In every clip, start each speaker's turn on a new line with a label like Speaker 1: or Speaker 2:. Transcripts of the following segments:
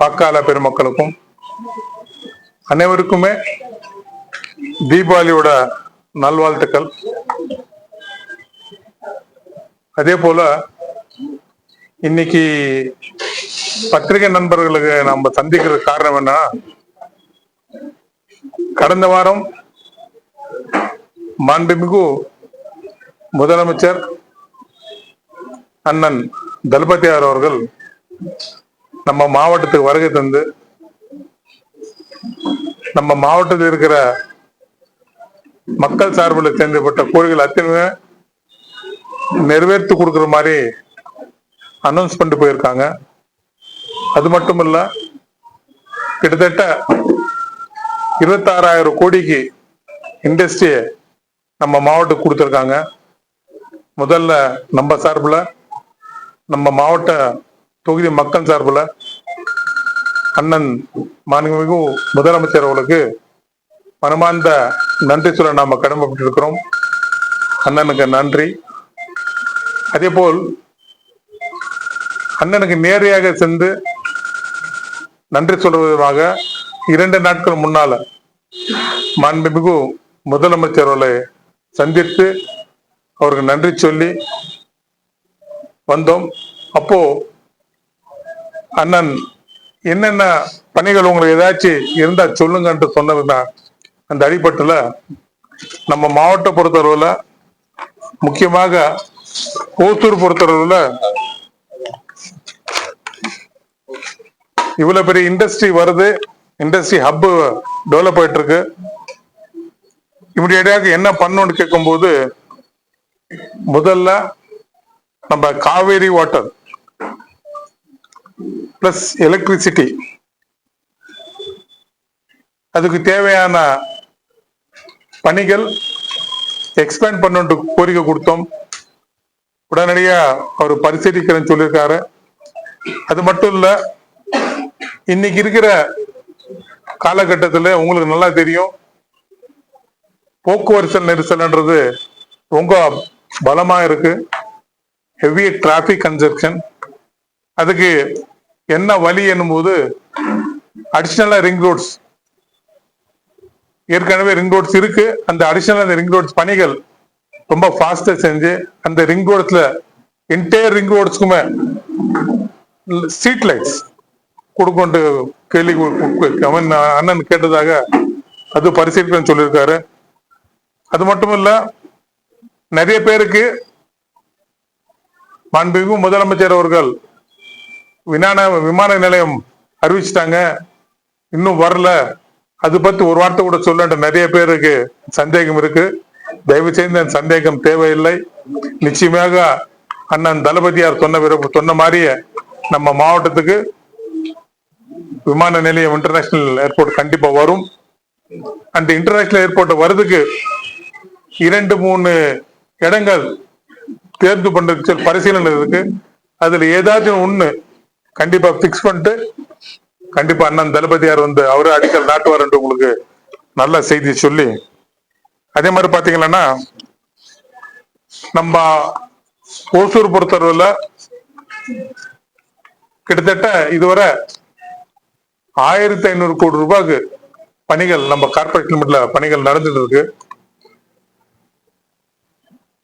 Speaker 1: வாக்காளர் பெருமக்களுக்கும் அனைவருக்குமே தீபாவளியோட நல்வாழ்த்துக்கள். அதே போல இன்னைக்கு பத்திரிகை நண்பர்களுக்கு நம்ம சந்திக்கிற காரணம் என்ன? கடந்த வாரம் மாண்புமிகு முதலமைச்சர் அண்ணன் தளபதியார் அவர்கள் நம்ம மாவட்டத்துக்கு வருகை தந்து நம்ம மாவட்டத்தில் இருக்கிற மக்கள் சார்பில் தேர்ந்தப்பட்ட கோரிக்கைகள் அத்தனை நிறைவேற்றி கொடுக்குற மாதிரி அனௌன்ஸ் பண்ணிட்டு போயிருக்காங்க. அது மட்டும் இல்ல கிட்டத்தட்ட இருபத்தாறாயிரம் கோடிக்கு இண்டஸ்ட்ரியை நம்ம மாவட்டத்துக்கு கொடுத்துருக்காங்க. முதல்ல நம்ம சார்பில் நம்ம மாவட்ட தொகுதி மக்கள் சார்பில் அண்ணன் மாண்புமிகு முதலமைச்சர் அவர்களுக்கு மனமார்ந்த நன்றி சொல்ல நாம் கடமைப்பட்டிருக்கிறோம். அண்ணனுக்கு நன்றி. அதே போல் அண்ணனுக்கு நேரடியாக சென்று நன்றி சொல்வதாக இரண்டு நாட்கள் முன்னால மாண்புமிகு முதலமைச்சர் அவர்களை சந்தித்து அவருக்கு நன்றி சொல்லி வந்தோம். அப்போ அண்ணன் என்னென்ன பணிகள் உங்களுக்கு ஏதாச்சும் இருந்தா சொல்லுங்கன்ட்டு சொன்னதுன்னா அந்த அடிப்பட்டுல நம்ம மாவட்ட பொறுத்தளவுல முக்கியமாக ஓசூர் பொறுத்தளவுல இவ்வளவு பெரிய இண்டஸ்ட்ரி வருது இண்டஸ்ட்ரி ஹப் டெவலப் ஆயிட்டு இருக்கு இமிடியேட்டாக என்ன பண்ணணும்னு கேட்கும்போது முதல்ல நம்ம காவேரி வாட்டர் பிளஸ் எலக்ட்ரிசிட்டி அதுக்கு தேவையான பணிகள் எக்ஸ்பேண்ட் பண்ணு கோரிக்கை கொடுத்தோம். உடனடியா அவர் பரிசீலிக்கிறேன்னு சொல்லியிருக்காரு. அது மட்டும் இல்ல இன்னைக்கு இருக்கிற காலகட்டத்தில் உங்களுக்கு நல்லா தெரியும். போக்குவரத்து நெரிசல்ன்றது ரொம்ப பலமா இருக்கு. ஹெவி டிராஃபிக் கன்ஜெக்ஷன் அதுக்கு என்ன வழி என்னும்போது அடிஷ்னலாக ரிங் ரோட்ஸ் ஏற்கனவே ரிங் ரோட்ஸ் இருக்கு. அந்த அடிஷனல் அந்த ரிங் ரோட்ஸ் பணிகள் ரொம்ப ஃபாஸ்டா செஞ்சு அந்த ரிங் ரோட்ஸ்ல என்டையர் ரிங் ரோட்ஸ்க்குமே ஸ்ட்ரீட் லைட்ஸ் கொடுக்கொண்டு கேள்வி அவன் அண்ணன் கேட்டதாக அது பரிசீலிப்பேன்னு சொல்லியிருக்காரு. அது மட்டும் இல்ல நிறைய பேருக்கு மாண்புமிகு முதலமைச்சர் அவர்கள் விமான விமான நிலையம் அறிவிச்சிட்டாங்க. இன்னும் வரல. அது பத்தி ஒரு வார்த்தை கூட சொல்ல நிறைய பேருக்கு சந்தேகம் இருக்கு. தயவு செய்து அந்த சந்தேகம் தேவையில்லை. நிச்சயமாக அண்ணன் தளபதியார் சொன்ன விருப்ப சொன்ன மாதிரியே நம்ம மாவட்டத்துக்கு விமான நிலையம் இன்டர்நேஷனல் ஏர்போர்ட் கண்டிப்பா வரும். அந்த இன்டர்நேஷனல் ஏர்போர்ட் வர்றதுக்கு இரண்டு மூணு இடங்கள் தேர்ந்து பண்றதுக்கு பரிசீலனை இருக்கு. அதுல ஏதாச்சும் ஒண்ணு கண்டிப்பா பிக்ஸ் பண்ணிட்டு கண்டிப்பா அண்ணன் தளபதியார் வந்து அவரே அடிக்கல் நாட்டுவார் என்று உங்களுக்கு நல்ல செய்தி சொல்லி அதே மாதிரி பாத்தீங்கன்னா நம்ம ஓசூர் பொறுத்தளவுல கிட்டத்தட்ட இதுவரை ஆயிரத்தி ஐநூறு கோடி ரூபாய்க்கு பணிகள் நம்ம கார்பரேட் லிமிட்ல பணிகள் நடந்துட்டு இருக்கு.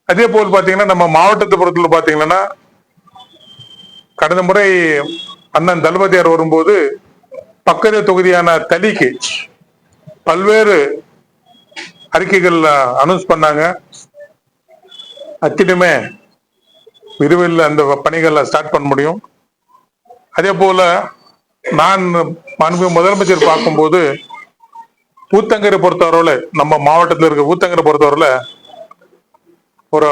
Speaker 1: அதே போல் பாத்தீங்கன்னா நம்ம மாவட்டத்தை பொறுத்தவரை பாத்தீங்கன்னா கடந்த முறை அண்ணன் தளபதியார் வரும்போது பக்கத்து தொகுதியான தலிக்கு பல்வேறு அறிக்கைகள் அனௌன்ஸ் பண்ணாங்க. அத்தினுமே விரைவில் அந்த பணிகளை ஸ்டார்ட் பண்ண முடியும். அதே போல நான் மாண்பு முதலமைச்சர் பார்க்கும்போது ஊத்தங்கரை பொறுத்தவரையில நம்ம மாவட்டத்தில் இருக்க ஊத்தங்கரை பொறுத்தவரையில ஒரு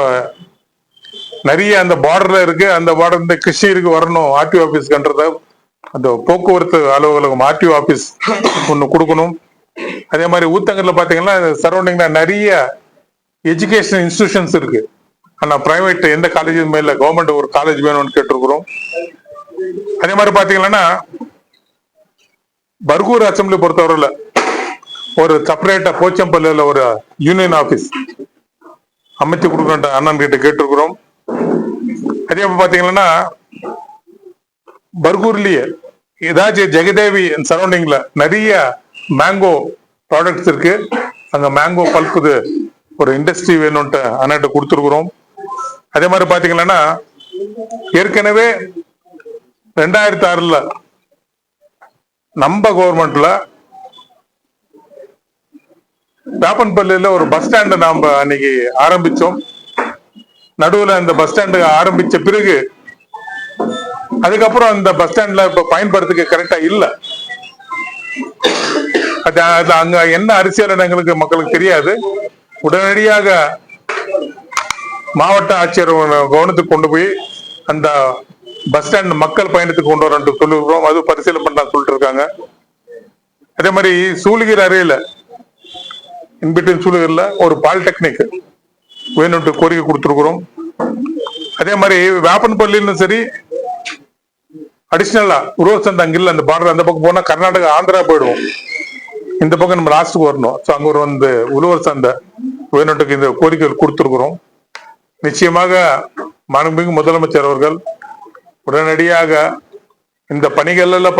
Speaker 1: நிறைய அந்த பார்டர்ல இருக்கு அந்த பார்டர் இந்த கிருஷ்ணகிரிக்கு வரணும் ஆர்டிஓ ஆபீஸ்க்குன்றத அந்த போக்குவரத்து அலுவலகம் ஆர்டிஓ ஆபீஸ் ஒன்று கொடுக்கணும். அதே மாதிரி ஊத்தங்கல்ல பாத்தீங்கன்னா சரௌண்டிங்ல நிறைய எஜுகேஷன் இன்ஸ்டிடியூஷன்ஸ் இருக்கு. ஆனா பிரைவேட் எந்த காலேஜுமே இல்லை கவர்மெண்ட் ஒரு காலேஜ் வேணும்னு கேட்டிருக்கிறோம். அதே மாதிரி பாத்தீங்கன்னா பர்கூர் அசம்பிளி பொறுத்தவரையில ஒரு செப்பரேட்டா போச்சம்பள்ளியில ஒரு யூனியன் ஆபீஸ் அமைச்சு கொடுக்கற அண்ணன் கிட்ட கேட்டிருக்கிறோம். அதே மாதிரி பாத்தீங்கன்னா பர்கூர்லயே ஏதாச்சும் ஜெகதேவி சரௌண்டிங்ல நிறைய மேங்கோ ப்ராடக்ட்ஸ் இருக்கு. அங்க மேங்கோ பல்குது. ஒரு இண்டஸ்ட்ரி வேணும்ட்டு அண்ணாட்ட கொடுத்துருக்குறோம். அதே மாதிரி பாத்தீங்கன்னா ஏற்கனவே ரெண்டாயிரத்தி ஆறுல நம்ம கவர்மெண்ட்ல வேப்பன்பள்ளியில ஒரு பஸ் ஸ்டாண்ட் நாம அன்னைக்கு ஆரம்பிச்சோம். நடுவுல அந்த பஸ் ஸ்டாண்டு ஆரம்பிச்ச பிறகு அதுக்கப்புறம் அந்த பஸ் ஸ்டாண்ட்ல இப்ப பயன்படுத்துக்க கரெக்டா இல்ல. அது அங்க என்ன அரசியல் எங்களுக்கு மக்களுக்கு தெரியாது. உடனடியாக மாவட்ட ஆட்சியர் கவனத்துக்கு கொண்டு போய் அந்த பஸ் ஸ்டாண்ட் மக்கள் பயணத்துக்கு கொண்டு வரணும் சொல்லிருக்கிறோம் அது பரிசீலனை பண்ணலாம் சொல்லிட்டு இருக்காங்க அதே மாதிரி சூழ்கிற அறையில இன்பிட்வீன் சூளகிரில ஒரு பாலிடெக்னிக் வேணும்ட்டு கோரிக்கை கொடுத்துருக்குறோம். அதே மாதிரி வேப்பன்பள்ளியிலும் சரி அடிஷ்னலா உருவ சந்தை அங்க இல்லை அந்த பார்டர் அந்த பக்கம் போனா கர்நாடகா ஆந்திரா போயிடுவோம். இந்த பக்கம் நம்ம லாஸ்ட்டுக்கு வரணும். ஸோ அங்கே ஒரு வந்து உழவர் சந்தை. வேணுட்டுக்கு இந்த கோரிக்கைகள் கொடுத்துருக்குறோம். நிச்சயமாக மாண்புமிகு முதலமைச்சர் அவர்கள் உடனடியாக இந்த பணிகள் எல்லாம்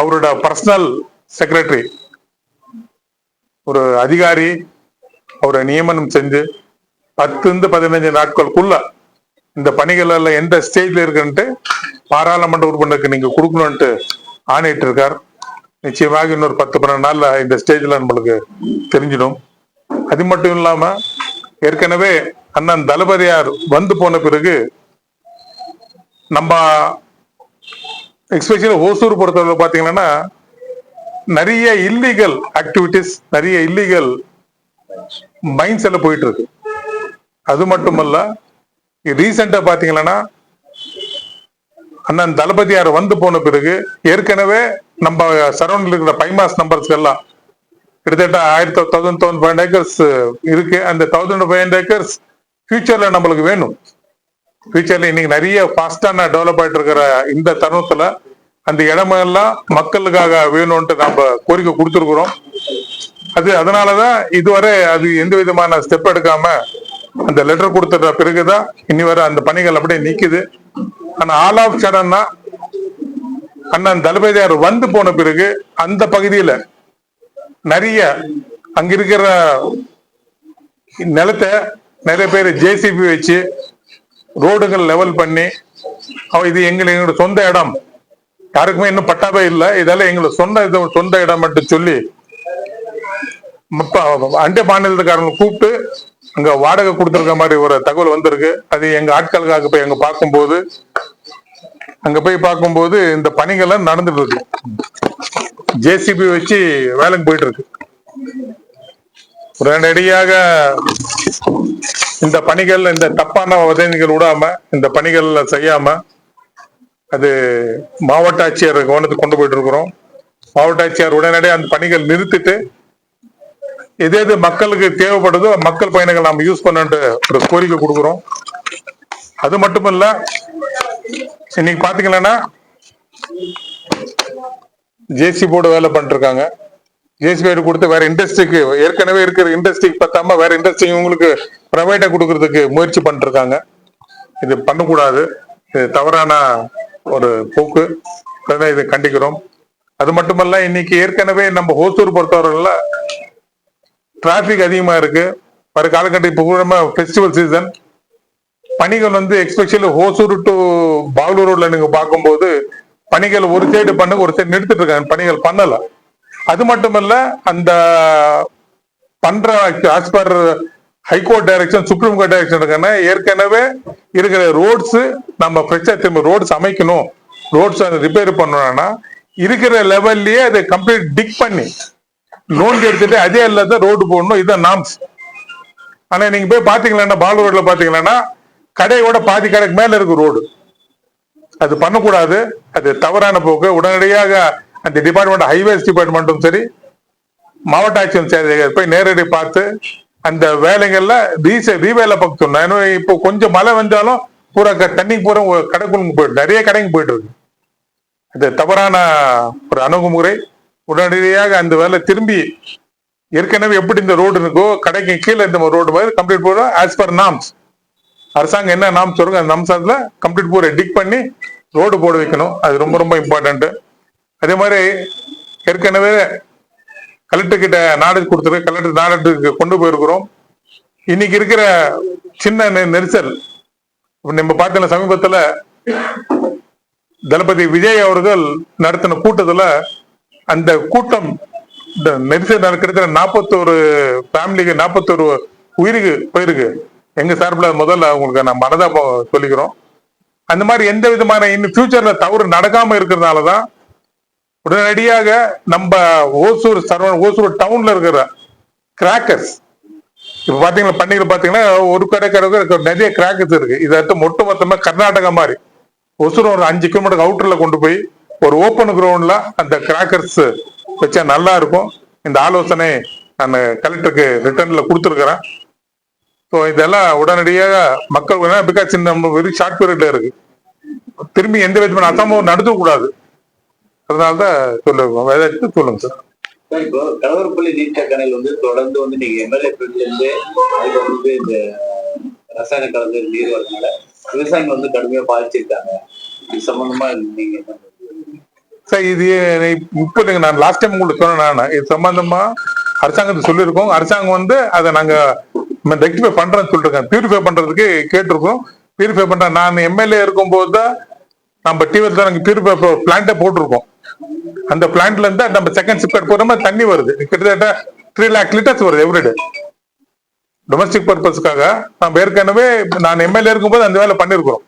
Speaker 1: அவரோட பர்சனல் செக்ரட்டரி ஒரு அதிகாரி அவரை நியமனம் செஞ்சு பத்து இருந்து பதினஞ்சு நாட்களுக்குள்ள இந்த பணிகள் எல்லாம் எந்த ஸ்டேஜ்ல இருக்குன்ட்டு பாராளுமன்ற உறுப்பினருக்கு நீங்க கொடுக்கணும்ட்டு ஆணையிட்டு இருக்கார் நிச்சயமாக இன்னொரு பத்து பன்னெண்டு நாள்ல இந்த ஸ்டேஜ்ல நம்மளுக்கு தெரிஞ்சிடும். அது மட்டும் இல்லாம ஏற்கனவே அண்ணன் தளபதியார் வந்து போன பிறகு நம்ம எக்ஸ்பெஷலி ஓசூர் பொறுத்தவரை பாத்தீங்கன்னா நிறைய இல்லீகல் ஆக்டிவிட்டிஸ் நிறைய இல்லீகல் மைண்ட் செல்ல போயிட்டு இருக்கு அது மட்டுமல்ல ரீசெண்டா பாத்தீங்கன்னா அண்ணன் தளபதியார் வந்து போன பிறகு ஏற்கனவே நம்ம சரௌண்டில் இருக்கிற பைமாஸ் நம்பர்ஸ் எல்லாம் கிட்டத்தட்ட ஆயிரத்தி தௌசண்ட் தௌசண்ட் ஃபைவ் ஏக்கர்ஸ் இருக்கு. அந்த தௌசண்ட் ஃபைவ் ஏக்கர்ஸ் ஃபியூச்சர்ல நம்மளுக்கு வேணும். ஃபியூச்சர்ல இன்னைக்கு நிறைய ஃபாஸ்டான டெவலப் ஆயிட்டு இருக்கிற இந்த தருணத்துல அந்த இடமெல்லாம் மக்களுக்காக வேணும்ட்டு நம்ம கோரிக்கை கொடுத்துருக்குறோம். அது அதனாலதான் இதுவரை அது எந்த விதமான ஸ்டெப் எடுக்காம அந்த லெட்டர் கொடுத்த பிறகுதான் இனி வரை அந்த பணிகள் அப்படியே நிக்குது. ஆனா ஆல் ஆஃப் சடன்னா அண்ணன் தளபதியார் வந்து போன பிறகு அந்த பகுதியில நிறைய அங்க இருக்கிற நிலத்தை நிறைய பேர் ஜேசிபி வச்சு ரோடுகள் லெவல் பண்ணி அவ இது எங்களுக்கு எங்களோட சொந்த இடம். யாருக்குமே இன்னும் பட்டாவே இல்லை. இதெல்லாம் எங்களுக்கு சொந்த இது சொந்த இடம் மட்டும் சொல்லி அண்டை மாநிலத்துக்காரங்க கூப்பிட்டு அங்க வாடகை கொடுத்துருக்க மாதிரி ஒரு தகவல் வந்திருக்கு. அது எங்க ஆட்களுக்காக போய் அங்க பார்க்கும்போது அங்க போய் பார்க்கும்போது இந்த பணிகள்லாம் நடந்துட்டு இருக்கு. ஜேசிபி வச்சு வேலைக்கு போயிட்டு இருக்கு. உடனடியாக இந்த பணிகள் இந்த தப்பான வதந்திகள் விடாம இந்த பணிகள்ல செய்யாம அது மாவட்ட ஆட்சியர் கவனத்துக்கு கொண்டு போயிட்டு இருக்கிறோம். மாவட்ட ஆட்சியர் உடனடியாக அந்த பணிகள் நிறுத்திட்டு எது எது மக்களுக்கு தேவைப்படுதோ மக்கள் பயணங்கள் நாம யூஸ் பண்ணட்டு ஒரு கோரிக்கை கொடுக்குறோம். அது மட்டுமல்ல இன்னைக்கு பாத்தீங்கன்னா ஜேசி போர்டு வேலை பண்ணிருக்காங்க இருக்காங்க ஜேசிபி கொடுத்து வேற இண்டஸ்ட்ரிக்கு ஏற்கனவே இருக்கிற இண்டஸ்ட்ரிக்கு பத்தாம வேற இண்டஸ்ட்ரி உங்களுக்கு ப்ரைவேட்டா கொடுக்கறதுக்கு முயற்சி பண்ணிட்டு இருக்காங்க இது பண்ணக்கூடாது. இது தவறான ஒரு போக்கு. இதை கண்டிக்கிறோம். அது மட்டுமல்ல இன்னைக்கு ஏற்கனவே நம்ம ஹோசூர் பொறுத்தவரையில டிராபிக் அதிகமா இருக்கு. வர காலகட்டம் இப்போ கூட ஃபெஸ்டிவல் சீசன் பணிகள் வந்து எக்ஸ்பெஷலி ஹோசூர் டு பாகலூர் ரோட்ல நீங்க பார்க்கும்போது பணிகள் ஒரு சைடு பண்ண ஒரு சைடு நிறுத்திட்டு இருக்காங்க. பணிகள் பண்ணல. அது மட்டுமல்ல அந்த பண்ற as per high court direction supreme court direction இருக்கான ஏற்கனவே இருக்கிற ரோட்ஸ் நம்ம ஃப்ரெஷ்ஷா திரும்ப ரோட்ஸ் அமைக்கணும். ரோட்ஸ் ரிப்பேர் பண்ணணும்னா இருக்கிற லெவல்லயே அதை கம்ப்ளீட் டிக் பண்ணி நோண்டி எடுத்துட்டு அதே இல்லாத ரோடு போடணும். இதான் நாம்ஸ் ஆனா நீங்க போய் பாத்தீங்களா பால் ரோட்ல பாத்தீங்கன்னா கடையோட பாதி கடைக்கு மேல இருக்கு ரோடு. அது பண்ணக்கூடாது. அது தவறான போக்கு. உடனடியாக அந்த டிபார்ட்மெண்ட் ஹைவேஸ் டிபார்ட்மெண்ட்டும் சரி மாவட்ட ஆட்சியும் சரி போய் நேரடி பார்த்து அந்த வேலைகள்ல ரீச ரீவேலை பார்க்க சொன்னேன். இப்போ கொஞ்சம் மழை வந்தாலும் பூரா க- தண்ணி பூரா ஒரு கடைக்குள்ள போயிட்டு நிறைய கடைக்கு போயிட்டு இருக்கு. அது தவறான ஒரு அணுகுமுறை. உடனடியாக அந்த வேலை திரும்பி ஏற்கனவே எப்படி இந்த ரோடு இருக்கோ கடைக்கு கீழே இந்த ரோடு மாதிரி கம்ப்ளீட் போடுறோம் ஆஸ் பர் நாம்ஸ் அரசாங்கம் என்ன நாம் சொல்லுங்க அந்த நாம்ஸ் கம்ப்ளீட் பூரா டிக் பண்ணி ரோடு போட வைக்கணும். அது ரொம்ப ரொம்ப இம்பார்ட்டன்ட்டு அதே மாதிரி ஏற்கனவே கலெக்டர்கிட்ட நாடு கொடுத்துருக்கு கலெக்டர் நாடுக்கு கொண்டு போயிருக்கிறோம். இன்னைக்கு இருக்கிற சின்ன நெ- நெரிசல். நம்ம பார்த்தல சமீபத்தில் தளபதி விஜய் அவர்கள் நடத்தின கூட்டத்தில் அந்த கூட்டம் இந்த நெரிசல் நடக்கிற நாற்பத்தோரு ஃபேமிலிக்கு நாற்பத்தோரு உயிருக்கு போயிருக்கு. எங்க சார்பில் முதல்ல அவங்களுக்கு நான் மனதா சொல்லிக்கிறோம். அந்த மாதிரி எந்த விதமான இன்னும் ஃபியூச்சர்ல தவறு நடக்காம இருக்கிறதுனால தான் உடனடியாக நம்ம ஓசூர் சரவண ஓசூர் டவுன்ல இருக்கிற கிராக்கர்ஸ் இப்ப பாத்தீங்கன்னா பண்ணைகள் பாத்தீங்கன்னா ஒரு கடை கடை நிறைய கிராக்கர்ஸ் இருக்கு. இதை அடுத்து ஒட்டு மொத்தமா கர்நாடகா மாதிரி. ஒசூர் ஒரு அஞ்சு கிலோமீட்டர் அவுட்டர்ல கொண்டு போய் ஒரு ஓப்பன் கிரவுண்ட்ல அந்த கிராக்கர்ஸ் வச்சா நல்லா இருக்கும். இந்த ஆலோசனை நான் கலெக்டருக்கு ரிட்டர்ன்ல கொடுத்துருக்குறேன். ஸோ இதெல்லாம் உடனடியாக மக்கள் பிகாஸ் நம்ம வெரி ஷார்ட் பீரியட்ல இருக்கு. திரும்பி எந்த விதமான அசம்பவம் நடத்தக்கூடாது அதனால தான் சொல்லுங்க ஏதாச்சும் சொல்லுங்க சார்
Speaker 2: சார், இப்போ கலவரப்பள்ளி நீர்த்தக்கணையில் வந்து தொடர்ந்து வந்து நீங்க எம்எல்ஏ இருந்து அதுக்கு வந்து இந்த ரசாயன கலந்து நீர் வரதுனால விவசாயிகள் வந்து கடுமையா பாதிச்சிருக்காங்க. இது சம்பந்தமா நீங்க என்ன
Speaker 1: சார் இது இப்போ இல்லைங்க நான் லாஸ்ட் டைம் உங்களுக்கு சொன்னேன் நான். இது சம்பந்தமா அரசாங்கத்தை சொல்லியிருக்கோம். அரசாங்கம் வந்து அதை நாங்க ரெக்டிஃபை பண்றேன்னு சொல்லிருக்கேன் பியூரிஃபை பண்றதுக்கு கேட்டிருக்கோம். பியூரிஃபை பண்றேன் நான் எம்எல்ஏ இருக்கும்போது தான் நம்ம டிவியில் தான் நாங்கள் பியூரிஃபை பிளான்ட்டை போட்டிருக்கோம். அந்த பிளான்ட்ல இருந்து நம்ம செகண்ட் சிப்கட் போடுற தண்ணி வருது. கிட்டத்தட்ட த்ரீ லேக் லிட்டர்ஸ் வருது எவ்ரிடே டொமஸ்டிக் பர்பஸ்க்காக நம்ம ஏற்கனவே நான் எம்எல்ஏ இருக்கும்போது அந்த வேலை பண்ணிருக்கிறோம்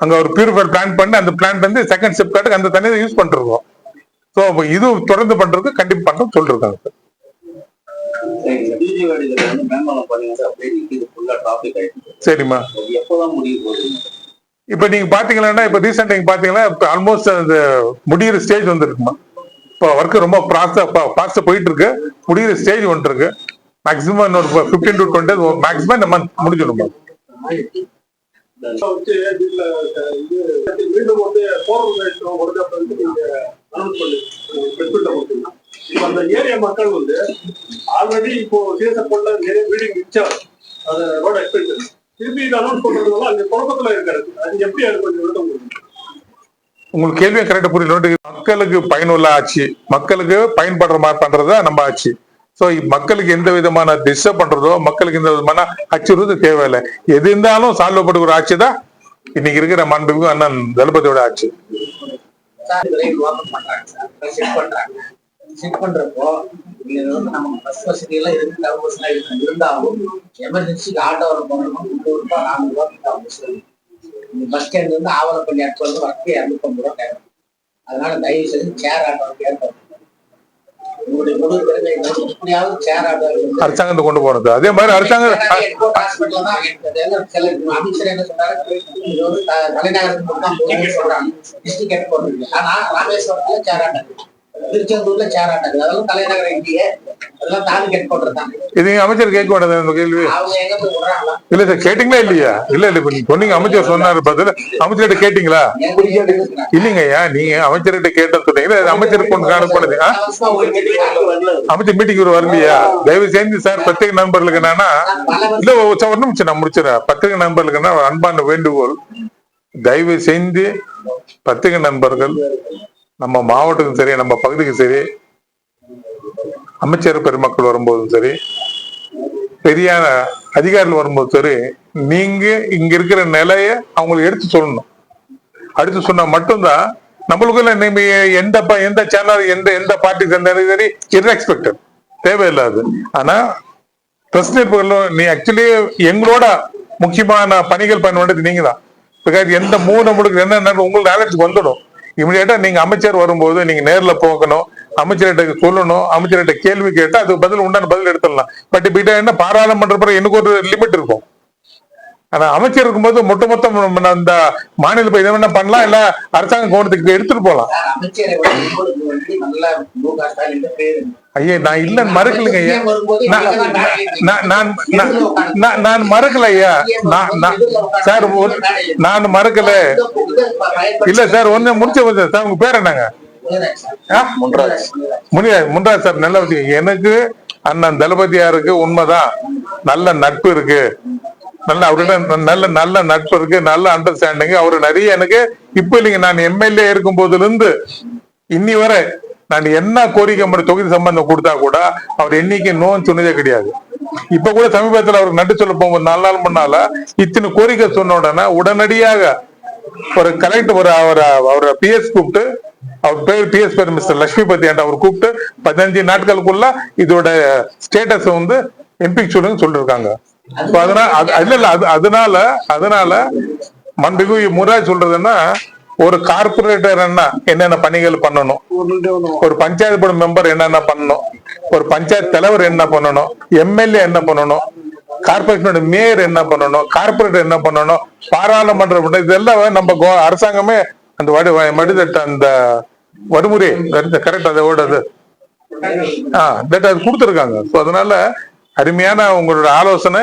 Speaker 1: அங்க ஒரு பியூரிஃபைட் பிளான் பண்ணி அந்த பிளான் வந்து செகண்ட் சிப்காட்டுக்கு அந்த தண்ணியை யூஸ் பண்ணிருக்கோம் ஸோ இது தொடர்ந்து பண்றதுக்கு கண்டிப்பா பண்றோம் சொல்லிருக்காங்க சார். சரிம்மா. இப்ப நீங்க பாத்தீங்கன்னா இப்ப ரீசெண்ட் நீங்க பாத்தீங்கன்னா இப்ப ஆல்மோஸ்ட் அந்த முடியிற ஸ்டேஜ் வந்துருக்குமா? இப்போ ஒர்க் ரொம்ப ப்ராசஸ் ஃபாஸ்டா போயிட்டு இருக்கு முடியிற ஸ்டேஜ் ஒன்று இருக்கு மேக்ஸிமம் இன்னொரு ஃபிஃப்டீன் டு டுவெண்ட்டி மேக்ஸிமம் இந்த மந்த் முடிஞ்சிடும்?
Speaker 3: வச்சு வீட்டுல இது மீண்டும் வந்து போர் வந்து நீங்க அனௌன்ஸ் பண்ணி பெட்ரோல்ல கொடுத்தீங்கன்னா இப்போ அந்த ஏரியா மக்கள் வந்து ஆல்ரெடி இப்போ சீசப்பட்ட நிறைய பில்டிங் மிச்சம் அது ரோட் எக்ஸ்பென்ஷன் திருப்பி இது அனௌன்ஸ் பண்றதுனால அங்க குழப்பத்துல இருக்காரு அது எப்படி அது கொஞ்சம் விளக்கம் கொடுங்க
Speaker 1: உங்களுக்கு கேள்வியும் கரெக்டா புரியல மக்களுக்கு பயனுள்ள ஆட்சி மக்களுக்கு பயன்படுற மாதிரி பண்றதா நம்ம ஆட்சி. சோ மக்களுக்கு எந்த விதமான டிஸ்டர்ப் பண்றதோ மக்களுக்கு எந்த விதமான அச்சுறுது தேவையில்லை. எது இருந்தாலும் சால்வ் பண்ணுற ஆட்சி தான் இன்னைக்கு இருக்கிற மாண்புமிகு அண்ணன் தளபதியோட ஆட்சி.
Speaker 4: பண்றாங்க. செக் பண்றப்போ வந்து நம்ம பஸ் வசதி எல்லாம் இருக்கு எல்லாம் இருந்தாலும் எமர்ஜென்சிக்கு ஆட்டோவில் போகணும் முந்நூறு ரூபாய் நானூறு ரூபாய் கிட்ட இந்த பஸ் ஸ்டாண்ட் வந்து ஆவலப்பள்ளி ஆட்டோ வந்து வரக்கு இரநூத்தம்பது தேவை. அதனால தயவு செய்து சேர் ஆட்டோவுக்கு ஏற்பாடு உங்களுடைய முழு திறமை வந்து எப்படியாவது சேர் ஆட்டோ
Speaker 1: அரசாங்கத்தை கொண்டு போனது அதே மாதிரி
Speaker 4: த- தலைநகரத்துக்கு தான் போகுதுன்னு சொல்றாங்க. டிஸ்ட்ரிக்ட் ஹெட் ஆனா ராமேஸ்வரத்துல சேராட்டம் திருச்செந்தூர்ல சேராட்டம் அதெல்லாம் தலைநகரம் இல்லையே அதெல்லாம் தாலுக்கு ஹெட் போட்டுருக்காங்க
Speaker 1: இது அமைச்சர் கேட்க வேண்டாம் இந்த கேள்வி?
Speaker 4: அவங்க எங்க போய் விடுறாங்களா?
Speaker 1: இல்ல சார் கேட்டீங்களா இல்லையா? இல்ல இல்ல இப்ப நீங்க சொன்னீங்க அமைச்சர் சொன்னாரு பதில் அமைச்சர்கிட்ட கேட்டீங்களா. இல்லைங்க ஐயா நீங்க அமைச்சர்கிட்ட கேட்டேன்னு சொன்னீங்க இது அமைச்சருக்கு கொண்டு அனுப்புனது. அமைச்சர் மீட்டிங் ஒரு வரலையா? தயவு செஞ்சு சார் பத்திரிகை நண்பர்களுக்கு என்னன்னா இல்ல ஒரு நிமிஷம் நான் முடிச்சிடறேன். பத்திரிகை நண்பர்களுக்கு என்ன அன்பான வேண்டுகோள். தயவு செஞ்சு பத்திரிகை நண்பர்கள் நம்ம மாவட்டத்துக்கும் சரி நம்ம பகுதிக்கும் சரி அமைச்சர் பெருமக்கள் வரும்போதும் சரி பெரிய அதிகாரிகள் வரும்போது சரி நீங்க இங்க இருக்கிற நிலைய அவங்களுக்கு எடுத்து சொல்லணும். அடுத்து சொன்னா மட்டும்தான் நம்மளுக்குள்ள நீங்க எந்த ப- எந்த சேனல் எந்த எந்த பார்ட்டி சேர்ந்தாலும் சரி இன்எக்ஸ்பெக்டட் தேவையில்லாது. ஆனா பிரஸ் நிருபர்களும் நீ ஆக்சுவலி எங்களோட முக்கியமான பணிகள் பண்ண வேண்டியது நீங்க தான் பிகாஸ் எந்த மூணு முழுக்க என்ன உங்களுக்கு நாலேஜ் வந்துடும். இமிடியேட்டா நீங்க அமைச்சர் வரும்போது நீங்க நேர்ல போகணும் அமைச்சர்கிட்ட சொல்லணும் அமைச்சர்கிட்ட கேள்வி கேட்டா அதுக்கு பதில் உண்டான பதில் எடுத்துடலாம். பட் இப்ப என்ன பாராளுமன்ற பிறகு எனக்கு ஒரு லிமிட் இருக்கும். ஆனா அமைச்சர் இருக்கும்போது மொத்த மொத்தம் அந்த மாநில போய் இதை வேணா பண்ணலாம் இல்ல அரசாங்க கோணத்துக்கு எடுத்துட்டு போலாம். ஐயா நான் இல்லன்னு மறுக்கலைங்க ஐயா. நான். நான் நான் நான் நான் நான் மறுக்கல ஐயா. நான் நான் சார் நான் மறுக்கல. இல்ல சார் ஒண்ணு முடிச்ச சார். உங்க பேர் என்னங்க?
Speaker 4: முன்ராஜ்
Speaker 1: முனிராஜ். முன்ராஜ் சார் நல்ல விஷயம். எனக்கு அண்ணன் தளபதியாருக்கு உண்மைதான். நல்ல நட்பு இருக்கு. நல்ல அவர்கிட்ட நல்ல நல்ல நட்பு இருக்கு. நல்ல அண்டர்ஸ்டாண்டிங் அவரு நிறைய எனக்கு இப்ப இல்லைங்க நான் எம்எல்ஏ இருக்கும் போதுல இருந்து இன்னி வரை நான் என்ன கோரிக்கை முறை தொகுதி சம்பந்தம் கொடுத்தா கூட அவர் என்னைக்கு நோன்னு சொன்னதே கிடையாது. இப்ப கூட சமீபத்தில் அவருக்கு நட்டு சொல்ல போகும்போது நாலு நாள் முன்னால இத்தனை கோரிக்கை சொன்ன உடனே உடனடியாக ஒரு கலெக்டர் ஒரு அவர் அவர் பிஎஸ் கூப்பிட்டு அவர் பேர் பிஎஸ் பேர் மிஸ்டர் லட்சுமிபதி என்ற அவர் கூப்பிட்டு பதினஞ்சு நாட்களுக்குள்ள இதோட ஸ்டேட்டஸ் வந்து எம்பி சொல்லுங்க சொல்லிருக்காங்க. அதனால அது- இல்ல இல்ல அது அதனால அதனால மண்புகு முறை சொல்றதுன்னா ஒரு கார்பரேட்டர் என்ன என்னென்ன பணிகள் பண்ணணும்? ஒரு பஞ்சாயத்து போர்டு மெம்பர் என்னென்ன பண்ணணும்? ஒரு பஞ்சாயத்து தலைவர் என்ன பண்ணணும்? எம்எல்ஏ என்ன பண்ணணும்? கார்பரேஷனோட மேயர் என்ன பண்ணணும்? கார்பரேட்டர் என்ன பண்ணணும்? பாராளுமன்ற இதெல்லாம் நம்ம கோ- அரசாங்கமே அந்த வடி மடிதட்ட அந்த வறுமுறை கரெக்ட் அதை ஓடுது ஆஹ் அது கொடுத்துருக்காங்க. ஸோ அதனால அருமையான உங்களோட ஆலோசனை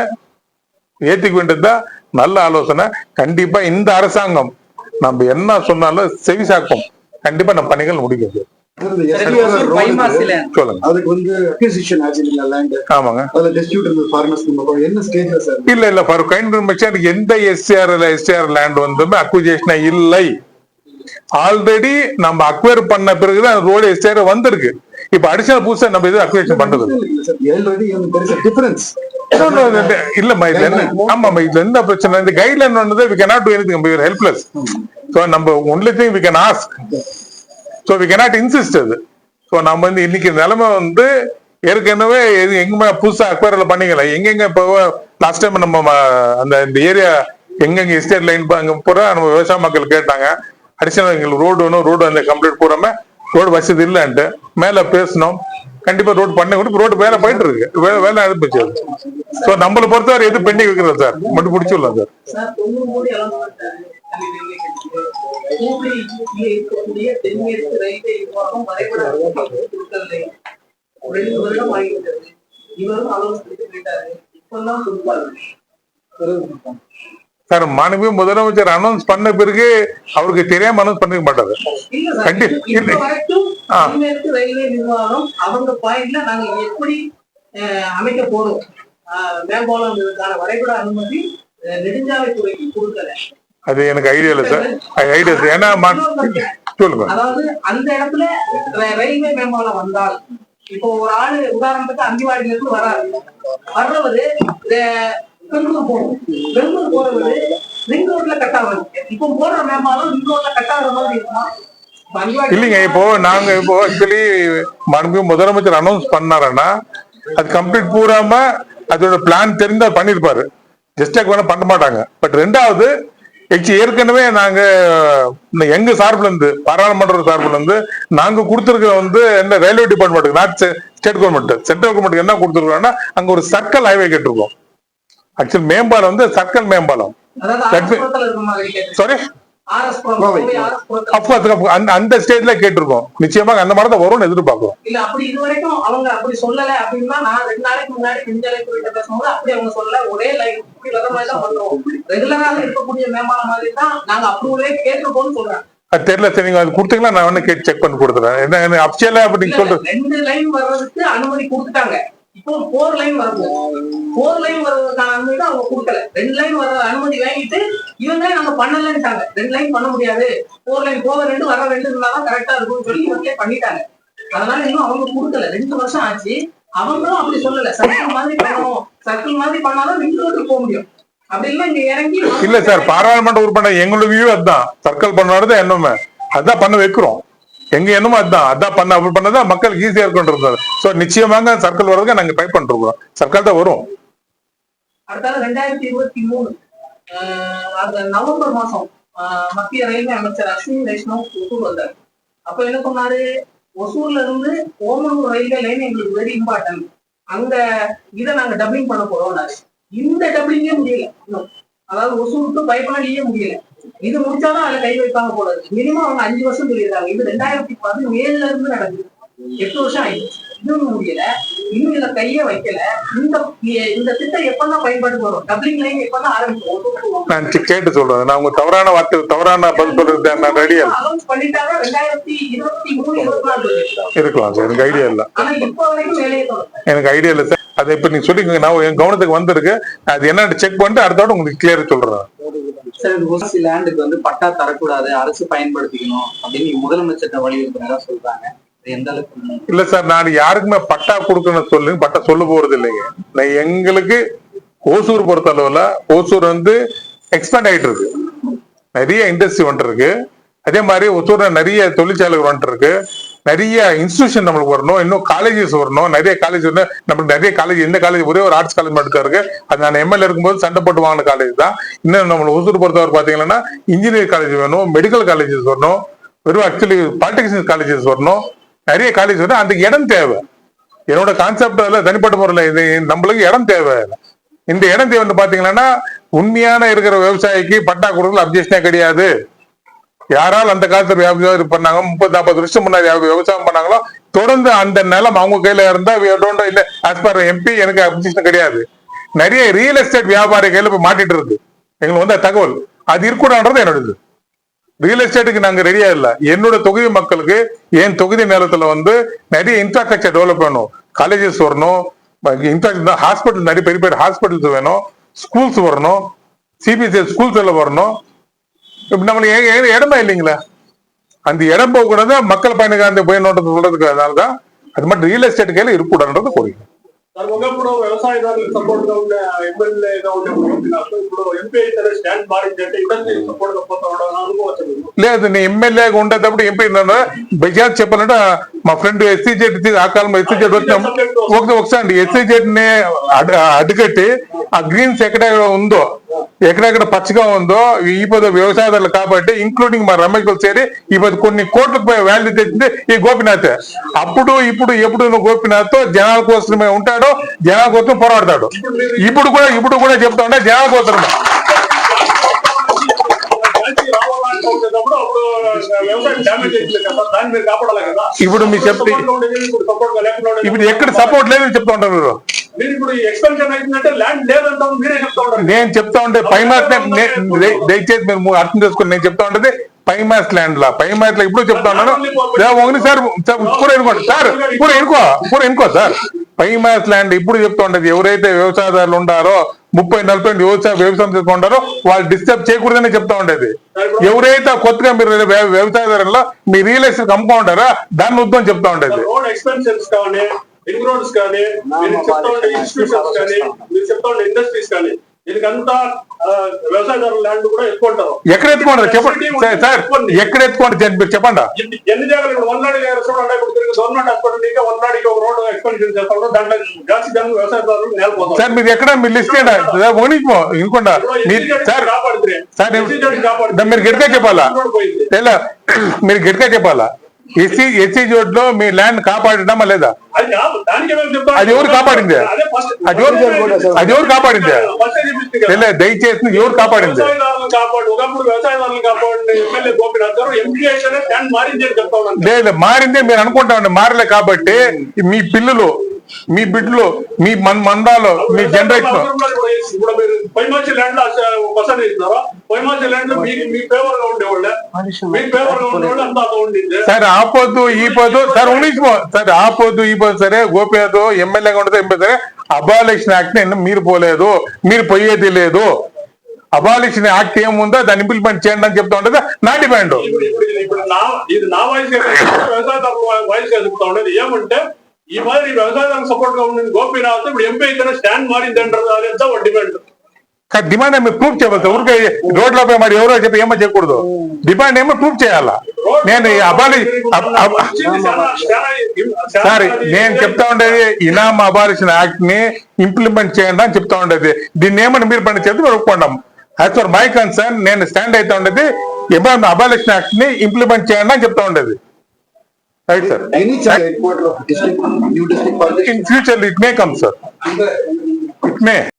Speaker 1: ஏற்றிக்க வேண்டியதுதான் நல்ல ஆலோசனை. கண்டிப்பா இந்த அரசாங்கம் நம்ம என்ன சொன்னாலும் செவிசாக்கும் கண்டிப்பா நம்ம பணிகள் முடிக்கிறது
Speaker 5: அதுக்கு வந்து அக்விசிஷன்
Speaker 1: ஆமாங்க.
Speaker 5: அதுல இருந்தது என்ன ஸ்டேஜ்ல சார்?
Speaker 1: இல்ல இல்ல ஃபார் கைண்ட் இன்ஃபர்மேஷன் எந்த எஸ்டிஆர் எஸ்டிஆர் லேண்ட் வந்துமே அக்விஜேஷன் இல்லை. ஆல்ரெடி நம்ம அக்வயர் பண்ண பிறகுதான் ரோடு எஸ்டிஆர் வந்திருக்கு. இப்ப அடிஷனல் புதுசா நம்ம இது அக்விஜேஷன் பண்றது.
Speaker 5: வந்து
Speaker 1: இல்லம்மா இது என்ன? ஆமாம்மா இதுல என்ன பிரச்சனை? இந்த கைட்லைன் ஒன்று we cannot do anything we are helpless. So நம்ம only thing we can ask so we cannot insist அது. ஸோ நம்ம வந்து இன்னைக்கு நிலைமை வந்து ஏற்கனவே எங்குமே புதுசா அக்வயர்ல பண்ணிக்கல எங்கெங்க இப்போ லாஸ்ட் டைம் நம்ம அந்த இந்த ஏரியா எங்கெங்க எஸ்டேட் லைன் அங்க பூரா நம்ம விவசாய மக்கள் கேட்டாங்க. அடிஷனல் எங்களுக்கு ரோடு வேணும் ரோடு அந்த கம்ப்ளீட் பூராம ரோடு வசதி இல்லைன்ட்டு மேல பேசணும். கண்டிப்பா ரோடு பண்ண கூட ரோடு வேலை போயிட்டு இருக்கு. வேலை வேலை ஆரம்பிச்சு ஸோ நம்மளை பொறுத்தவரை எது பெண்டிங் வைக்கிறோம் சார்? மட்டும் பிடிச்சிடலாம் சார்.
Speaker 4: இவரும் அளவு போயிட்டாரு. இப்பெல்லாம் கொடுப்பாரு.
Speaker 1: சார் மாண்பு முதலமைச்சர் அனௌன்ஸ் பண்ண பிறகு அவருக்கு தெரியாம அனௌன்ஸ் பண்ணிக்க மாட்டாரு.
Speaker 4: சார் ரயில்வே நிர்வாகம் அவங்க பாயிண்ட்ல நாங்க எப்படி அமைக்க போறோம். மேம்பாலம் வரைபட அனுமதி நெடுஞ்சாலைத்துறைக்கு கொடுக்கல.
Speaker 1: அது எனக்கு ஐடியா இல்லை சார். ஐடியா ஏன்னா மா- சொல்லுங்க.
Speaker 4: அதாவது அந்த இடத்துல ரயில்வே மேம்பாலம் வந்தால் இப்போ ஒரு ஆளு உதாரணத்துக்கு அந்திவாடியில இருந்து வராரு. வர்றவரு பெங்களூர் போகணும் பெங்களூர் போறவரு ரிங் ரோட்ல கட் ஆகணும் இப்போ போடுற மேம்பாலம் ரிங் ரோட்ல கட் ஆகுற மாதிரி இருக்குமா?
Speaker 1: இல்லைங்க இப்போ நாங்க இப்போ ஆக்சுவலி மாண்பு முதலமைச்சர் அனௌன்ஸ் பண்ணாருன்னா அது கம்ப்ளீட் பூராம அதோட பிளான் தெரிஞ்சா பண்ணிருப்பாரு. ஜஸ்டாக் வேணா பண்ண மாட்டாங்க. பட் ரெண்டாவது actually ஏற்கனவே நாங்க எங்க சார்பில் இருந்து பாராளுமன்ற சார்புல இருந்து நாங்க கொடுத்துருக்க வந்து என்ன railway department not state government central government என்ன கொடுத்துருக்கோம்னா அங்க ஒரு சர்க்கிள் ஹைவே கேட்டிருக்கோம். ஆக்சுவல் மேம்பாலம் வந்து சர்க்கிள் மேம்பாலம். சாரி அந்த அந்த ஸ்டேஜ்ல கேட்டிருக்கோம் நிச்சயமாக அந்த மாதிரி வரும்னு எதிர்பார்க்கிறோம்.
Speaker 4: இல்ல அப்படி இது வரைக்கும் அவங்க அப்படி சொல்லல அப்படின்னா நான் ரெண்டு நாளைக்கு முன்னாடி நெடுஞ்சாலை துறையிட்ட பேசும்போது அப்படி அவங்க சொல்லல. ஒரே லைன் இப்படி வர மாதிரி தான் பண்ணுவோம். ரெகுலராக இருக்கக்கூடிய மேம்பாலம் மாதிரி தான் நாங்க அப்ரூவலே கேட்டிருக்கோம்னு சொல்றேன்.
Speaker 1: அது தெரியல சரி நீங்க அது கொடுத்தீங்களா நான் வேணா கேட்டு செக் பண்ணி கொடுத்துறேன். என்ன அப்சியலா அப்படி
Speaker 4: இல்ல,
Speaker 1: சொல்றது
Speaker 4: ரெண்டு லைன் வர்றதுக்கு அனுமதி கொடுத்துட்டாங்க. இப்போ போர் லைன் வரணும் போர் லைன் வர்றதுக்கான அனுமதி அவங்க கொடுக்கல. ரெண்டு லைன் வர அனுமதி வாங்கிட்டு இவங்களே நாங்க பண்ணலன்ட்டாங்க ரெண்டு லைன் பண்ண முடியாது. போர் லைன் போக ரெண்டு வர ரெண்டு இருந்தாதான் கரெக்டா இருக்கும்னு சொல்லி இவங்களே பண்ணிட்டாங்க. அதனால இன்னும் அவங்க கொடுக்கல. ரெண்டு வருஷம் ஆச்சு. அவங்களும் அப்படி சொல்லல. சர்க்கிள் மாதிரி பண்ணணும். சர்க்கிள் மாதிரி பண்ணாதான் ரிங் ரோட்டுக்கு போக முடியும். அப்படி இல்ல இங்க இறங்கி
Speaker 1: இல்ல சார் பாராளுமன்ற உறுப்பினர் எங்களோட வியூ அதுதான். சர்க்கிள் பண்ணாதான் என்னமே அதான் பண்ண வைக்கிறோம். எங்க என்னமோ அதுதான் அதான் பண்ண அப்படி பண்ணதான் மக்களுக்கு ஈஸியா இருக்குன்றது சோ நிச்சயமாக சர்க்கிள் வர்றதுக்கு நாங்க ட்ரை பண்றோம் சர்க்கிள் தான் வரும்.
Speaker 4: அடுத்தது ரெண்டாயிரத்தி இருபத்தி மூணு ஆஹ் அந்த நவம்பர் மாசம் ஆஹ் மத்திய ரயில்வே அமைச்சர் அஸ்வினி வைஷ்ணவ் ஒசூர் வந்தார். அப்ப என்ன சொன்னாரு? ஒசூர்ல இருந்து ஓமனூர் ரயில்வே லைன் எங்களுக்கு வெரி இம்பார்ட்டன்ட் அங்க இதை நாங்க டப்ளிங் பண்ண போறோம் இந்த டப்ளிங்கே முடியல. இன்னும். அதாவது ஒசூர் டு பயப்பனாலேயே முடியல. இது முடிச்சாதான் அதுல கை வைப்பாங்க போல இருக்கு. மினிமம் அவங்க அஞ்சு வருஷம் சொல்லியிருக்காங்க. இது ரெண்டாயிரத்தி பதினேழுல இருந்து நடக்குது. எட்டு வருஷம் ஆயிடுச்சு. இன்னும் முடியல. இன்னும் இதுல கையே வைக்கல. இந்த இந்த திட்டம் எப்பதான் பயன்பாட்டுக்கு வரும்? டப்ளிங் லைன் எப்பதான் ஆரம்பிக்கும்?
Speaker 1: நான் கேட்டு சொல்றேன். நான் உங்க தவறான வார்த்தை தவறான பதில் சொல்றது நான் ரெடியா
Speaker 4: பண்ணிட்டாங்க ரெண்டாயிரத்தி இருபத்தி மூணு இருபத்தி நாலு
Speaker 1: இருக்கலாம் சார். எனக்கு ஐடியா இல்ல.
Speaker 4: ஆனா இப்போ வரைக்கும் வேலையை
Speaker 1: எனக்கு ஐடியா இல்ல சார். அதை இப்ப நீங்க சொல்லிக்கோங்க. நான் என் கவனத்துக்கு வந்திருக்கு. அது என்னன்னு செக் பண்ணிட்டு அடுத்தோட உங்களுக்கு கிளியர் சொல்றேன்.
Speaker 6: சார் ஊசி லேண்டுக்கு வந்து பட்டா தரக்கூடாது அரசு பயன்படுத்திக்கணும் அப்படின்னு நீங்க முதலமைச்சர்கிட்ட வலியுறுத்தினதா சொல்றாங்க. எந்த அளவுக்கு
Speaker 1: இல்ல சார் நான் யாருக்குமே பட்டா கொடுக்கணும்னு சொல்லு பட்டா சொல்ல போறது இல்லைங்க. நான் எங்களுக்கு ஓசூர் பொறுத்த அளவுல ஓசூர் வந்து எக்ஸ்பேண்ட் ஆயிட்டு இருக்கு. நிறைய இண்டஸ்ட்ரி வந்துட்டு இருக்கு. அதே மாதிரி ஒசூர்ல நிறைய தொழிற்சாலைகள் வந்துட்டு இருக்கு. நிறைய இன்ஸ்டிடியூஷன் நம்மளுக்கு வரணும். இன்னும் காலேஜஸ் வரணும். நிறைய காலேஜ் வந்து நம்மளுக்கு நிறைய காலேஜ் எந்த காலேஜ் ஒரே ஒரு ஆர்ட்ஸ் காலேஜ் மட்டும் இருக்கு. அது நான் எம்எல்ஏ இருக்கும்போது சண்டை போட்டு வாங்கின காலேஜ் தான். இன்னும் நம்ம ஒசூர் பொறுத்தவரை பாத்தீங்கன்னா இன்ஜினியரிங் காலேஜ் வேணும் மெடிக்கல் காலேஜஸ் வரணும். வெறும் ஆக்சுவலி பாலிடெக்னிக் காலேஜஸ் வரணும். நிறைய காலேஜ் வரணும் அந்த இடம் தேவை. என்னோட கான்செப்ட் அதில் தனிப்பட்ட முறையில் இது நம்மளுக்கு இடம் தேவை. இந்த இடம் தேவைன்னு பாத்தீங்கன்னா உண்மையான இருக்கிற விவசாயிக்கு பட்டா கொடுக்கல அப்ஜெக்ஷனே கிடையாது. யாரால் அந்த காலத்துல வியாபாரம் பண்ணாங்க? முப்பது நாற்பது வருஷம் முன்னாடி விவசாயம் பண்ணாங்களோ தொடர்ந்து அந்த நிலம் அவங்க கையில இருந்தா we இல்ல. அஸ் பர் எம்பி எனக்கு அப்சிஷன் கிடையாது. நிறைய ரியல் எஸ்டேட் வியாபாரி கையில போய் மாட்டிட்டு இருக்கு. எங்களுக்கு வந்து தகவல். அது இருக்கக்கூடாதுன்றது என்னோடது. ரியல் எஸ்டேட்டுக்கு நாங்க ரெடியா இல்ல. என்னோட தொகுதி மக்களுக்கு என் தொகுதி நிலத்துல வந்து நிறைய இன்ஃப்ராஸ்ட்ரக்சர் டெவலப் பண்ணணும். காலேஜஸ் வரணும். இன்ஃப்ராஸ்ட்ரக்சர் ஹாஸ்பிட்டல் நிறைய பெரிய பெரிய ஹாஸ்பிட்டல்ஸ் வேணும். ஸ்கூல்ஸ் வரணும். சிபிஎஸ்சி ஸ்கூல்ஸ் எல்லாம் வரணும். நம்மளுக்கு ஏ- ஏ- இடமே இல்லைங்களா அந்த இடம் போகக்கூடாது மக்கள் பயனுக்கு அந்த பயனோட்டத்தை சொல்றதுக்கு அதனாலதான் அது மட்டும் ரியல் எஸ்டேட் கையில இருக்கக்கூடாதுன்றது கோரிக்கை
Speaker 3: సార్ ఒకప్పుడు వ్యవసాయదారులకు సపోర్ట్ గా ఉండే ఎమ్మెల్యేగా ఉండే నాకు ఇప్పుడు ఎంపీ అయితే స్టాండ్ మారిందంటే ఇండస్ట్రీ సపోర్ట్ గా పోతా ఉండడం అనుకోవచ్చు మీరు.
Speaker 1: లేదు నేను ఎమ్మెల్యేగా ఉండేటప్పుడు ఎంపీ బజార్ చెప్పాలంటే మా ఫ్రెండ్ ఎస్సీ జెడ్ ఆ కాలంలో ఎస్సీ జెడ్ వచ్చిన ఒక ఒకసారి ఎస్సీ జెడ్ ని అడ్- అడ్డుకట్టి ఆ గ్రీన్స్ ఎక్కడెక్కడ ఉందో ఎక్కడెక్కడ పచ్చగా ఉందో ఈ పది వ్యవసాయదారులు కాబట్టి ఇంక్లూడింగ్ మా రమేష్ చేరి ఈ పది కొన్ని కోట్లకు వాల్యూ తెచ్చింది ఈ గోపినాథ్. అప్పుడు ఇప్పుడు ఎప్పుడు గోపినాథ్ జనాల కోసమే ఉంటాడో జనాల కోసం పోరాడతాడు. ఇప్పుడు కూడా ఇప్పుడు కూడా చెప్తా ఉంటే జనాల కోసమే.
Speaker 3: మీరు కదా
Speaker 1: ఇప్పుడు మీరు చెప్తే
Speaker 3: ఇప్పుడు
Speaker 1: ఎక్కడ సపోర్ట్ లేదని చెప్తా ఉంటారు మీరు
Speaker 3: మీరు ఇప్పుడు ఎక్స్పెన్షన్ అవుతుందంటే ల్యాండ్ లేదంటాం మీరే చెప్తా ఉంటారు
Speaker 1: నేను చెప్తా ఉంటే పైమాస్ దయచేసి మీరు అర్థం చేసుకుని నేను చెప్తా ఉంటది పైమాస్ ల్యాండ్ లా. పైమాస్లో ఇప్పుడు చెప్తా ఉన్నాను. ఒకటి సార్ పూర ఎన్నుకోండి సార్ పూర ఎన్నుకో పూర ఎన్నుకో సార్. పైమాస్ ల్యాండ్ ఇప్పుడు చెప్తా ఉంటది. ఎవరైతే వ్యవసాయదారులు ఉండారో ముప్పై నలభై వ్యవసాయ వ్యవసాయం చేసుకుంటారో వాళ్ళు డిస్టర్బ్ చేయకూడదని చెప్తా ఉండేది ఎవరైతే కొత్తగా మీరు వ్య- వ్యవసాయదారుల్లో మీ రియల్ ఎస్టేట్ అమ్ముకుంటారా దాన్ని ఉద్యమం చెప్తా ఉండేది
Speaker 3: రోడ్ ఎక్స్పెన్షన్స్ కానీ రింగ్ రోడ్స్ కానీ మీరు చెప్తా ఉండే ఇన్స్టిట్యూషన్స్ కానీ మీరు చెప్తా ఉండే ఇండస్ట్రీస్ కానీ దీనికంతా ఆ, వ్యవసాయదారుల ల్యాండ్ కూడా
Speaker 1: ఎక్కడ ఎత్తుకుంటారు? చెప్పండి. ఎక్కడ మీరు చెప్పండి.
Speaker 3: ఎన్ని- ఎన్ని జాగాలు ఇప్పుడు వన్లాడి రెస్టారెంట్ ఇప్పుడు తిరిగి గవర్నమెంట్ హాస్పిటల్ ఇంకా ఒక రోడ్ ఎక్స్పెన్షన్ చేస్తా ఉంటారు దాంట్లో జాస్తి జనం వ్యవసాయదారులు నేలపోతారు
Speaker 1: సార్ మీరు ఎక్కడ? మీరు లిస్ట్ ఇంకొండ. సార్ మీరు గట్టిగా చెప్పాలా? మీరు గట్టిగా చెప్పాలా? ఎస్సీ ఎస్సీ జోట్లో మీ ల్యాండ్ కాపాడడమా లేదా?
Speaker 3: అది
Speaker 1: ఎవరు కాపాడింది?
Speaker 3: అది
Speaker 1: ఎవరు అది ఎవరు కాపాడింది? లేదా దయచేసి ఎవరు కాపాడింది? లేదు మారింది మీరు అనుకుంటా ఉండే మారలే కాబట్టి మీ పిల్లలు మీ బిడ్లో మీ మన మండలో మీ
Speaker 3: జనరేట్లో
Speaker 1: సార్ ఆపోద్దు ఈ పోదు సరే ఉనిసిపో సరే ఆపోదు ఈ పోదు సరే గోపేదు ఎమ్మెల్యేగా ఉండదు ఎంపీ సరే అబాలిషన్ యాక్ట్ మీరు పోలేదు. మీరు పోయేది లేదు. అబాలిషన్ యాక్ట్ ఏముందో దాన్ని ఇంప్లిమెంట్ చేయండి అని చెప్తా ఉండదు నా డిమాండ్.
Speaker 3: ఇది నా వాయిస్ వాయిస్ చెప్తా ఉండదు ఏమంటే ఈ మాదిరి వ్యవసాయదారులకు సపోర్ట్గా ఉండింది గోపీనాథ్ ఇప్పుడు ఎంపీ అయితేనే స్టాండ్ మారింది అంటారు డిమాండ్?
Speaker 1: డిమాండ్ మీరు ప్రూఫ్ చేయవచ్చు ఊరికే రోడ్లో పోయి మరి ఎవరో చెప్పి ఏమో చెప్పకూడదు డిమాండ్ ఏమో ప్రూఫ్ చేయాలా? నేను ఈ అబాలి అబ్- అబ్- సార్ నేను చెప్తా ఉండేది ఇనాం అబాలిషన్ యాక్ట్ని ఇంప్లిమెంట్ చేయండి అని చెప్తా ఉండేది. దీన్ని ఏమని మీరు పని చేస్తే మేము ఒప్పుకుంటాం యాజ్ ఫర్ మై కన్సర్న్ నేను స్టాండ్ అవుతా ఉండేది అబాలిషన్ యాక్ట్ని ఇంప్లిమెంట్ చేయండి అని చెప్తా ఉండేది. right sir
Speaker 5: any child district,
Speaker 1: in future it may come sir it may